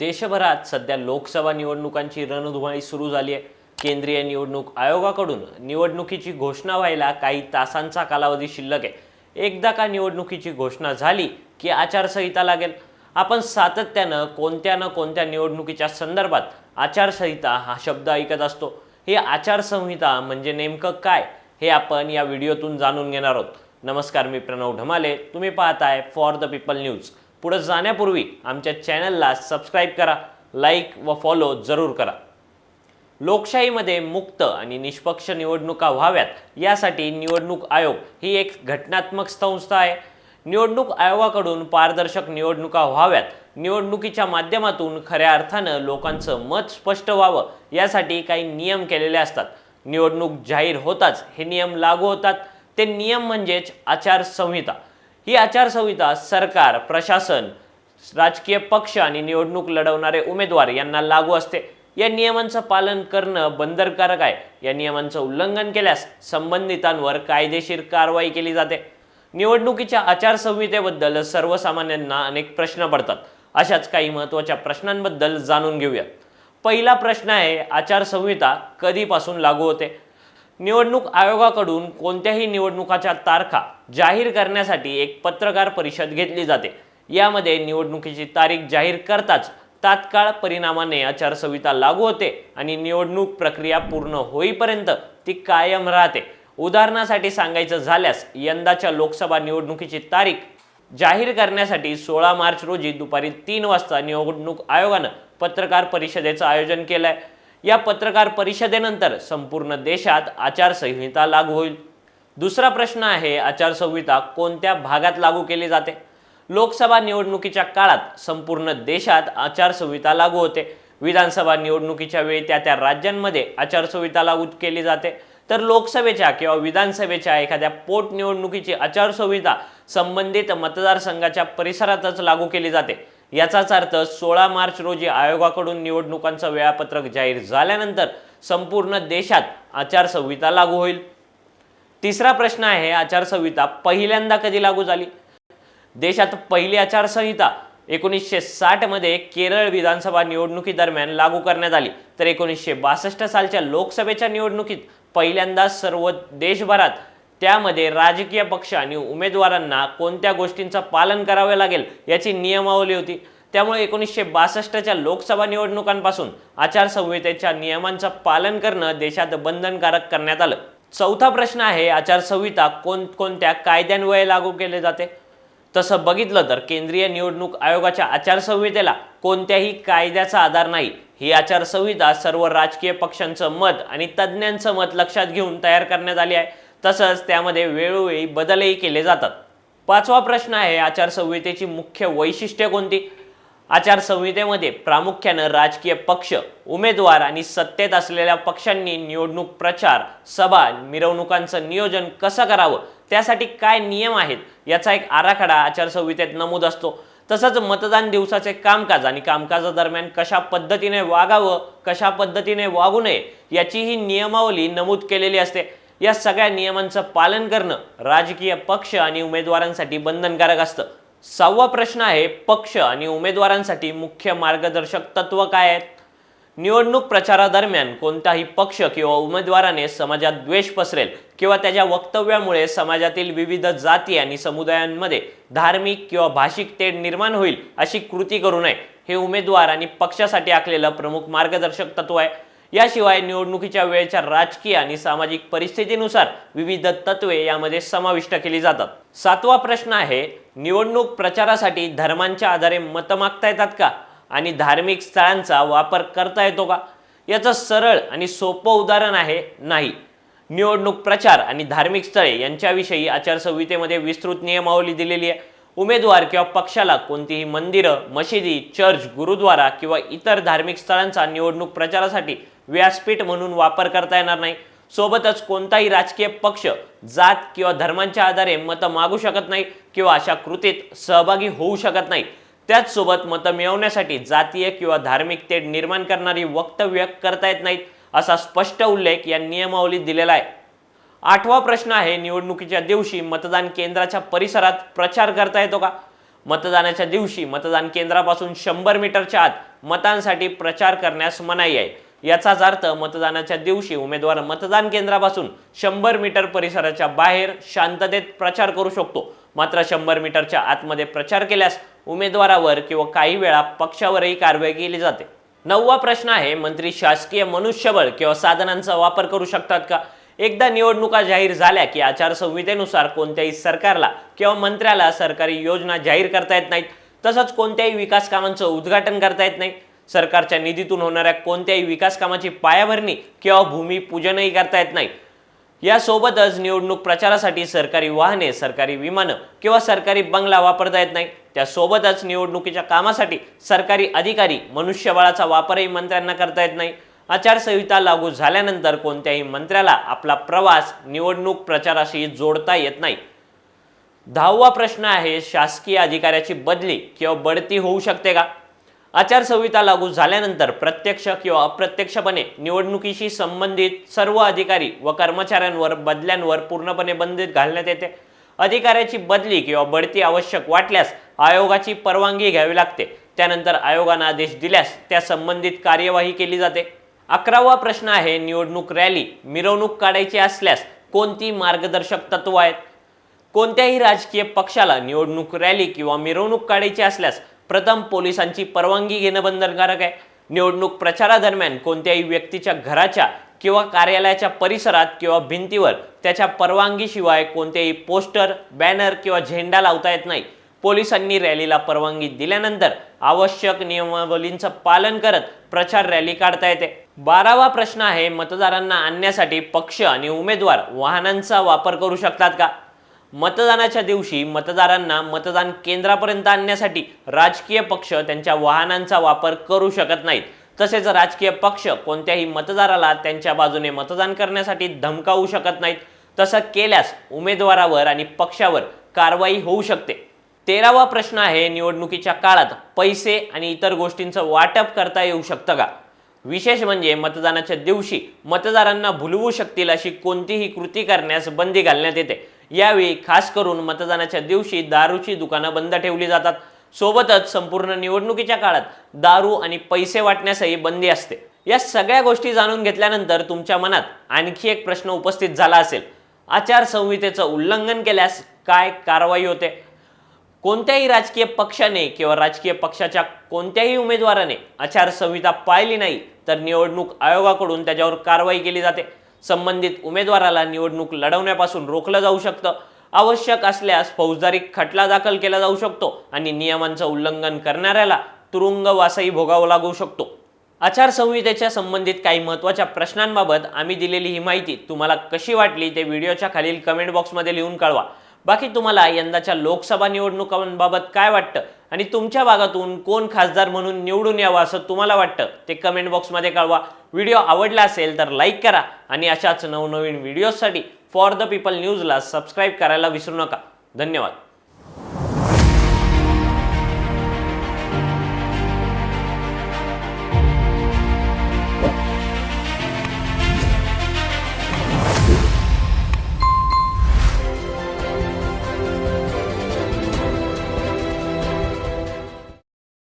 देशभरात सध्या लोकसभा निवडणुकांची रणधुमाळी सुरू झाली आहे. केंद्रीय निवडणूक आयोगाकडून निवडणुकीची घोषणा व्हायला काही तासांचा कालावधी शिल्लक आहे. एकदा का निवडणुकीची घोषणा झाली की आचारसंहिता लागेल? आपण सातत्यानं कोणत्या ना कोणत्या निवडणुकीच्या संदर्भात आचारसंहिता हा शब्द ऐकत असतो. हे आचारसंहिता म्हणजे नेमकं काय? हे आपण या व्हिडिओतून जाणून घेणार आहोत. नमस्कार मी प्रणव ढमाले. तुम्ही पाहताय फॉर द पीपल न्यूज पुढे जाण्यापूर्वी आमच्या चॅनलला सबस्क्राईब करा लाईक व फॉलो जरूर करा. लोकशाहीमध्ये मुक्त आणि निष्पक्ष निवडणुका व्हाव्यात यासाठी निवडणूक आयोग ही एक घटनात्मक संस्था आहे. निवडणूक आयोगाकडून पारदर्शक निवडणुका व्हाव्यात. निवडणुकीच्या माध्यमातून खऱ्या अर्थानं लोकांचं मत स्पष्ट व्हावं यासाठी काही नियम केलेले असतात. निवडणूक जाहीर होताच हे नियम लागू होतात. ते नियम म्हणजेच आचारसंहिता. ही आचारसंहिता सरकार प्रशासन राजकीय पक्ष आणि निवडणूक लढवणारे उमेदवार यांना लागू असते. या नियमांचं पालन करणं बंधनकारक आहे. या नियमांचं उल्लंघन केल्यास संबंधितांवर कायदेशीर कारवाई केली जाते. निवडणुकीच्या आचारसंहितेबद्दल सर्वसामान्यांना अनेक प्रश्न पडतात. अशाच काही महत्त्वाच्या प्रश्नांबद्दल जाणून घेऊया. पहिला प्रश्न आहे आचारसंहिता कधीपासून लागू होते? निवडणूक आयोगाकडून कोणत्याही निवडणुकाच्या तारखा जाहीर करण्यासाठी एक पत्रकार परिषद घेतली जाते. यामध्ये निवडणुकीची तारीख जाहीर करताच तात्काळ परिणामाने आचारसंहिता लागू होते आणि निवडणूक प्रक्रिया पूर्ण होईपर्यंत ती कायम राहते. उदाहरणासाठी सांगायचं झाल्यास यंदाच्या लोकसभा निवडणुकीची तारीख जाहीर करण्यासाठी सोळा मार्च रोजी दुपारी तीन वाजता निवडणूक आयोगानं पत्रकार परिषदेचं आयोजन केलं आहे या पत्रकार परिषदेनंतर संपूर्ण देशात आचारसंहिता लागू होईल. दुसरा प्रश्न आहे आचारसंहिता कोणत्या भागात लागू केली जाते? लोकसभा निवडणुकीच्या काळात संपूर्ण देशात आचारसंहिता लागू होते. विधानसभा निवडणुकीच्या वेळी त्या त्या राज्यांमध्ये आचारसंहिता लागू केली जाते. तर लोकसभेच्या किंवा विधानसभेच्या एखाद्या पोटनिवडणुकीची आचारसंहिता संबंधित मतदारसंघाच्या परिसरातच लागू केली जाते. याचाच अर्थ सोळा मार्च रोजी आयोगाकडून निवडणुकांचं वेळापत्रक जाहीर झाल्यानंतर संपूर्ण देशात आचारसंहिता लागू होईल. तिसरा प्रश्न आहे आचारसंहिता पहिल्यांदा कधी लागू झाली? देशात पहिली आचारसंहिता एकोणीसशे साठमध्ये केरळ विधानसभा निवडणुकीदरम्यान लागू करण्यात आली. तर एकोणीसशे बासष्ट सालच्या लोकसभेच्या निवडणुकीत पहिल्यांदा सर्व देशभरात त्यामध्ये राजकीय पक्ष आणि उमेदवारांना कोणत्या गोष्टींचं पालन करावे लागेल याची नियमावली होती. त्यामुळे एकोणीसशे बासष्टच्या लोकसभा निवडणुकांपासून आचारसंहितेच्या नियमांचं पालन करणं देशात बंधनकारक करण्यात आलं. चौथा प्रश्न आहे आचारसंहिता कोणकोणत्या कायद्यान्वये लागू केले जाते? तसं बघितलं तर केंद्रीय निवडणूक आयोगाच्या आचारसंहितेला कोणत्याही कायद्याचा आधार नाही. ही आचारसंहिता सर्व राजकीय पक्षांचं मत आणि तज्ज्ञांचं मत लक्षात घेऊन तयार करण्यात आली आहे. तसंच त्यामध्ये वेळोवेळी बदलही केले जातात. पाचवा प्रश्न आहे आचारसंहितेची मुख्य वैशिष्ट्ये कोणती? आचारसंहितेमध्ये प्रामुख्यानं राजकीय पक्ष उमेदवार आणि सत्तेत असलेल्या पक्षांनी निवडणूक प्रचार सभा मिरवणुकांचं नियोजन कसं करावं? त्यासाठी काय नियम आहेत? याचा एक आराखडा आचारसंहितेत नमूद असतो. तसंच मतदान दिवसाचे कामकाज आणि कामकाजादरम्यान कशा पद्धतीने वागावं कशा पद्धतीने वागू नये याची ही नियमावली नमूद केलेली असते. या सगळ्या नियमांचं पालन करणं राजकीय पक्ष आणि उमेदवारांसाठी बंधनकारक असतं. सहावा प्रश्न आहे पक्ष आणि उमेदवारांसाठी मुख्य मार्गदर्शक तत्व काय आहेत? निवडणूक प्रचारादरम्यान कोणताही पक्ष किंवा उमेदवाराने समाजात द्वेष पसरेल किंवा त्याच्या वक्तव्यामुळे समाजातील विविध जाती आणि समुदायांमध्ये धार्मिक किंवा भाषिक तेढ निर्माण होईल अशी कृती करू नये. हे उमेदवार आणि पक्षासाठी आखलेलं प्रमुख मार्गदर्शक तत्व आहे. याशिवाय निवडणुकीच्या वेळेच्या राजकीय आणि सामाजिक परिस्थितीनुसार विविध तत्वे यामध्ये समाविष्ट केली जातात. सातवा प्रश्न आहे निवडणूक प्रचारासाठी धर्मांच्या आधारे मतं मागता येतात का? आणि धार्मिक स्थळांचा वापर करता येतो का? याचं सरळ आणि सोपं उदाहरण आहे नाही. निवडणूक प्रचार आणि धार्मिक स्थळे यांच्याविषयी आचारसंहितेमध्ये विस्तृत नियमावली दिलेली आहे. उमेदवार किंवा पक्षाला कोणतीही मंदिरं मशिदी चर्च गुरुद्वारा किंवा इतर धार्मिक स्थळांचा निवडणूक प्रचारासाठी व्यासपीठ म्हणून वापर करता येणार नाही. सोबतच कोणताही राजकीय पक्ष जात किंवा धर्मांच्या आधारे मतं मागू शकत नाही किंवा अशा कृतीत सहभागी होऊ शकत नाही. त्याचसोबत मतं मिळवण्यासाठी जातीय किंवा धार्मिक तेढ निर्माण करणारी वक्तव्य करता येत नाहीत असा स्पष्ट उल्लेख या नियमावलीत दिलेला आहे. आठवा प्रश्न आहे निवडणुकीच्या दिवशी मतदान केंद्राच्या परिसरात प्रचार करता येतो का? मतदानाच्या दिवशी मतदान केंद्रापासून शंभर मीटरच्या आत मतांसाठी प्रचार करण्यास मनाई आहे. याचाच अर्थ मतदानाच्या दिवशी उमेदवार मतदान केंद्रापासून शंभर मीटर परिसराच्या बाहेर शांततेत प्रचार करू शकतो. मात्र शंभर मीटरच्या आतमध्ये प्रचार केल्यास उमेदवारावर किंवा काही वेळा पक्षावरही कारवाई केली जाते. नववा प्रश्न आहे मंत्री शासकीय मनुष्यबळ किंवा साधनांचा वापर करू शकतात का? एकदा निवडणुका जाहीर झाल्या की आचारसंहितेनुसार कोणत्याही सरकारला किंवा मंत्र्याला सरकारी योजना जाहीर करता येत नाहीत. तसंच कोणत्याही विकास कामांचं उद्घाटन करता येत नाही. सरकारच्या निधीतून होणाऱ्या कोणत्याही विकास कामाची पायाभरणी किंवा भूमिपूजनही करता येत नाही. यासोबतच निवडणूक प्रचारासाठी सरकारी वाहने सरकारी विमानं किंवा सरकारी बंगला वापरता येत नाही. त्यासोबतच निवडणुकीच्या कामासाठी सरकारी अधिकारी मनुष्यबळाचा वापरही मंत्र्यांना करता येत नाही. आचारसंहिता लागू झाल्यानंतर कोणत्याही मंत्र्याला आपला प्रवास निवडणूक प्रचाराशी जोडता येत नाही. दहावा प्रश्न आहे शासकीय अधिकाऱ्याची बदली किंवा बढती होऊ शकते का? आचारसंहिता लागू झाल्यानंतर प्रत्यक्ष किंवा अप्रत्यक्षपणे निवडणुकीशी संबंधित सर्व अधिकारी व कर्मचाऱ्यांवर बदल्यांवर पूर्णपणे बंदीत घालण्यात येते. अधिकाऱ्याची बदली किंवा बढती आवश्यक वाटल्यास आयोगाची परवानगी घ्यावी लागते. त्यानंतर आयोगानं आदेश दिल्यास त्या संबंधित कार्यवाही केली जाते. अकरावा प्रश्न आहे निवडणूक रॅली मिरवणूक काढायची असल्यास कोणती मार्गदर्शक तत्व आहेत? कोणत्याही राजकीय पक्षाला निवडणूक रॅली किंवा मिरवणूक काढायची असल्यास प्रथम पोलिसांची परवानगी घेणं बंधनकारक आहे. निवडणूक प्रचारादरम्यान कोणत्याही व्यक्तीच्या घराच्या किंवा कार्यालयाच्या परिसरात किंवा भिंतीवर त्याच्या परवानगीशिवाय कोणतेही पोस्टर बॅनर किंवा झेंडा लावता येत नाही. पोलिसांनी रॅलीला परवानगी दिल्यानंतर आवश्यक नियमावलींचं पालन करत प्रचार रॅली काढता येते. बारावा प्रश्न आहे मतदारांना आणण्यासाठी पक्ष आणि उमेदवार वाहनांचा वापर करू शकतात का? मतदानाच्या दिवशी मतदारांना मतदान केंद्रापर्यंत आणण्यासाठी राजकीय पक्ष त्यांच्या वाहनांचा वापर करू शकत नाहीत. तसेच राजकीय पक्ष कोणत्याही मतदाराला त्यांच्या बाजूने मतदान करण्यासाठी धमकावू शकत नाहीत. तसं केल्यास उमेदवारावर आणि पक्षावर कारवाई होऊ शकते. तेरावा प्रश्न आहे निवडणुकीच्या काळात पैसे आणि इतर गोष्टींचं वाटप करता येऊ शकतं का? विशेष म्हणजे मतदानाच्या दिवशी मतदारांना भुलवू शकतील अशी कोणतीही कृती करण्यास बंदी घालण्यात येते. यावेळी खास करून मतदानाच्या दिवशी दारूची दुकानं बंद ठेवली जातात. सोबतच संपूर्ण निवडणुकीच्या काळात दारू आणि पैसे वाटण्यासही बंदी असते. या सगळ्या गोष्टी जाणून घेतल्यानंतर तुमच्या मनात आणखी एक प्रश्न उपस्थित झाला असेल. आचारसंहितेचं उल्लंघन केल्यास काय कारवाई होते? कोणत्याही राजकीय पक्षाने किंवा राजकीय पक्षाच्या कोणत्याही उमेदवाराने आचारसंहिता पाळली नाही तर निवडणूक आयोगाकडून त्याच्यावर कारवाई केली जाते. संबंधित उमेदवाराला निवडणूक लढवण्यापासून रोखलं जाऊ शकतं. आवश्यक असल्यास फौजदारी खटला दाखल केला जाऊ शकतो आणि नियमांचं उल्लंघन करणाऱ्याला तुरुंगवासही भोगावं लागू शकतो. आचारसंहितेच्या संबंधित काही महत्त्वाच्या प्रश्नांबाबत आम्ही दिलेली ही माहिती तुम्हाला कशी वाटली ते व्हिडिओच्या खालील कमेंट बॉक्समध्ये लिहून कळवा. बाकी तुम्हाला यंदाच्या लोकसभा निवडणुकांबाबत काय वाटतं? आणि तुमच्या भागातून कोण खासदार म्हणून निवडून यावं असं तुम्हाला वाटतं? ते कमेंट बॉक्समध्ये कळवा. व्हिडिओ आवडला असेल तर लाईक करा आणि अशाच नवनवीन व्हिडिओजसाठी फॉर द पीपल न्यूजला सबस्क्राईब करायला विसरू नका. धन्यवाद.